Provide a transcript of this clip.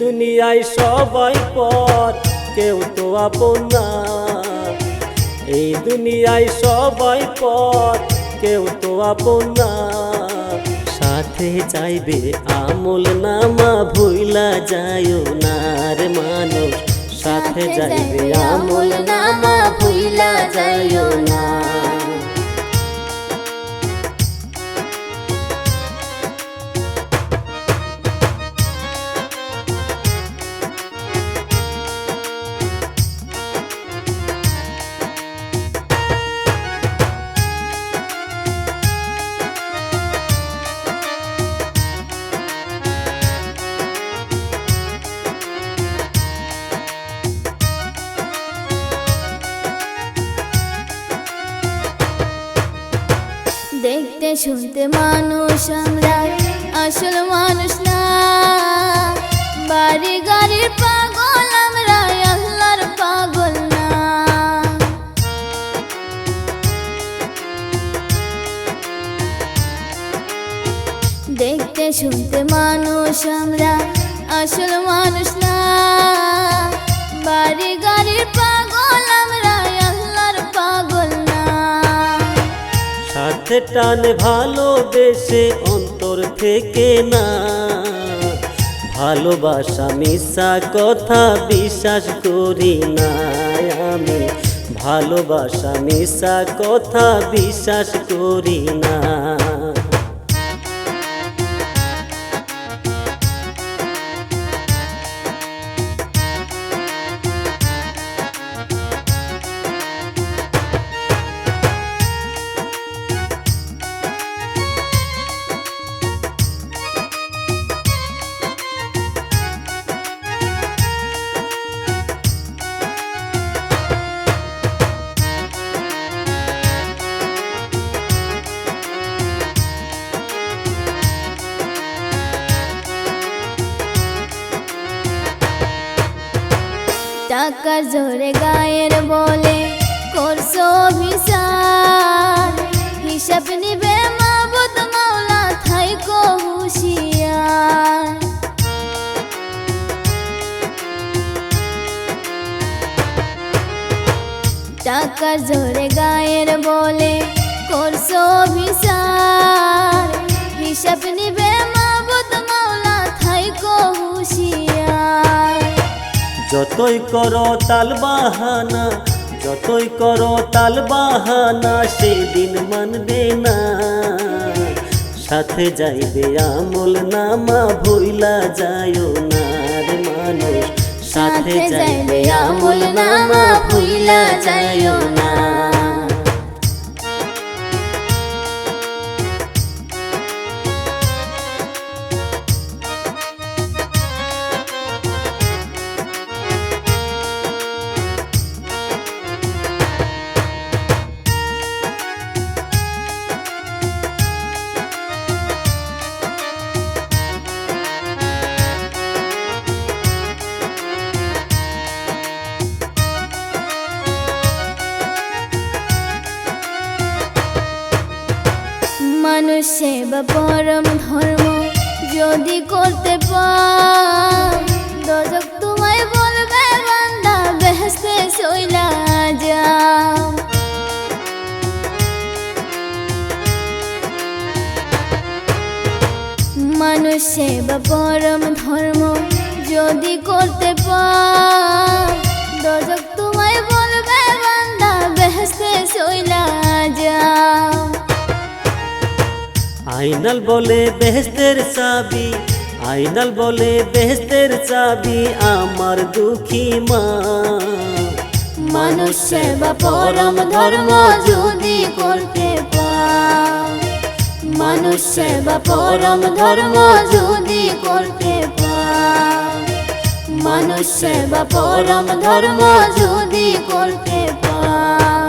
দুনিয়ায় সবাই পর কেউ তো আপন না। এই দুনিয়ায় সবাই পর কেউ তো আপন না। সাথে চাইবে আমল নামা ভুইলা যায়ও না রে মানুষ। সাথে যাইবে আমল নামা ভুইলা যায়ও না। শুনতে মানুষ আমরা, আসল মানুষ না। বাড়ি গাড়ির পাগল আমরা, আল্লাহর পাগল না। দেখতে শুনতে মানুষ আমরা, আসল মানুষ না। সাথে টান ভালোবেসে অন্তর থেকে না। ভালোবাসা মিশা কথা বিশ্বাস করি না আমি। ভালোবাসা মিশা কথা বিশ্বাস করি না। টাকার জোরে গায়ের বলে, করছ অভিশাপ হিসাব নিবে মাবুদ মাওলা থাইকো হুশিয়ার। টাকার জোরে গায়ের বলে, করছ অভিশাপ হিসাব নিবে যতই করো তাল বাহানা যতই করো তাল বাহানা সেদিন মানবে না। সাথে যাইবে আমল নামা ভুইলা যায়ও না রে মানুষ। সাথে যাইবে আমল নামা ভুইলা যায়ও না। মানুষ সেবা পরম ধর্ম যদি করতে পার দজক তোমায় বলবে, বান্দা বেহেস্তে চইলা যাও মানুষ সেবা পরম ধর্ম যদি করতে পার দজক তোমায় বলবে, বান্দা বেহেস্তে আইনাল বলে বেহেস্তের চাবি, আইনাল বলে বেহেস্তের চাবি, আমার দুঃখী মা। মানুষ সেবা পরম ধর্ম যদি করতে মানুষ সেবা পরম ধর্ম যদি করতে মানুষ সেবা পরম ধর্ম যদি করতে পার